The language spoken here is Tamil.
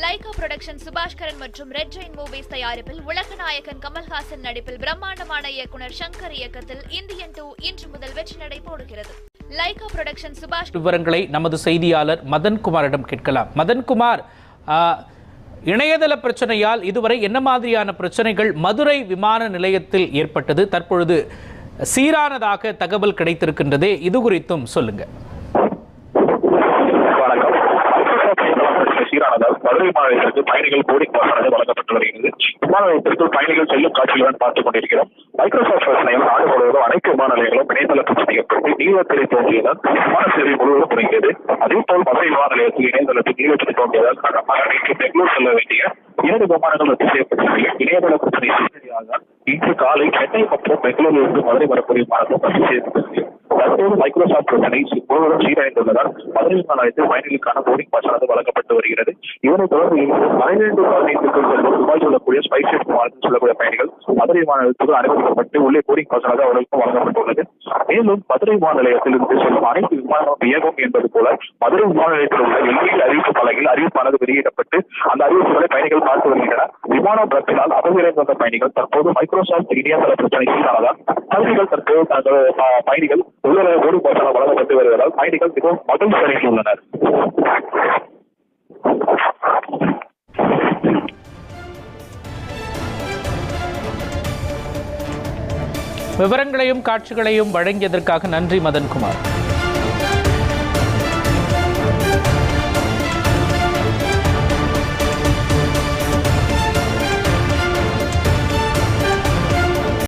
லைகா புரொடக்ஷன் சுபாஷ்கரன் மற்றும் ரெட் ஜெயின் மூவிஸ் தயாரிப்பில் உலக நாயகன் கமல்ஹாசன் நடிப்பில் பிரம்மாண்டமான இயக்குனர் சங்கர் இயக்கத்தில் இந்தியன் டூ இன்று முதல் வெற்றி நடை போடுகிறது. லைகா புரொடக்ஷன் சுபாஷ் விவரங்களை நமது செய்தியாளர் மதன்குமாரிடம் கேட்கலாம். மதன்குமார் இணையதள பிரச்சனையால் இதுவரை என்ன மாதிரியான பிரச்சனைகள் மதுரை விமான நிலையத்தில் ஏற்பட்டது? தற்பொழுது சீரானதாக தகவல் கிடைத்திருக்கின்றதே இது குறித்தும் சொல்லுங்க. மதுரை மாநிலத்திற்கு பயணிகள் போர்டிங் பாஸ் வழங்கப்பட்டு வருகிறது. விமான நிலையத்திற்குள் பயணிகள் செல்லும் காட்சிகளுடன் பார்த்துக் கொண்டிருக்கிறோம். மைக்ரோசாப்ட் பிரச்சனையில் நாடு முழுவதும் அனைத்து விமான நிலையங்களும் இணையதள பிரச்சனை நீலத்திரை தோன்றியதால் விமான சேவை முழுவதும் குறைந்தது அதே போல் மதுரை விமான நிலையத்தில் இணையதளத்தில் நீலத்திரை தோன்றியதால் பெங்களூர் செல்ல வேண்டிய இரண்டு விமானங்கள் ரத்து செய்யப்பட்டது இணையதள பிரச்சனை சரியாக இன்று காலை சென்னை மற்றும் பெங்களூரிலிருந்து மதுரை வரக்கூடிய விமானங்கள் ரத்து செய்யப்பட்டது தற்போது மைக்ரோசாப்ட் பிரச்சனை முழுவதும் சீரடைந்துள்ளதால் மதுரை விமான பயணிகளுக்கான போர்டிங் பாஸ் ஆனது வழங்கப்பட்டு வருகிறது. இதனைத் தொடர்ந்து பனிரெண்டு பதினைந்துக்குள் செல்லும் துபாய் சொல்லக்கூடிய ஸ்பைஸ் மாநிலத்தில் சொல்லக்கூடிய பயணிகள் மதுரை மாநிலத்துக்கு அனுமதிக்கப்பட்டு உள்ளே போர்டிங் பாஸ் ஆனது அவர்களுக்கும் வழங்கப்பட்டுள்ளது. மேலும் மதுரை விமான நிலையத்தில் இருந்து செல்லும் அனைத்து விமானம் இயங்கும் என்பது போல மதுரை விமான நிலையத்தில் உள்ள எல்லையில் அறிவிப்பு பலகையில் அறிவிப்பானது வெளியிடப்பட்டு அந்த அறிவிப்புகளை பயணிகள் பார்த்து வருகின்றனர். விமானம் ரத்தினால் அபவிரைந்து வந்த பயணிகள் தற்போது மைக்ரோசாப்ட் இணையதள பிரச்சனை சீரானதால் பயணிகள் தற்போது தங்கள் பயணிகள் உள்ள ஓடு போட்டால் வழங்கப்பட்டு வருவதால் பயணிகள் மிகவும் மகிழ்ச்சி அடைந்து உள்ளனர். விவரங்களையும் காட்சிகளையும் வழங்கியதற்காக நன்றி மதன்குமார்.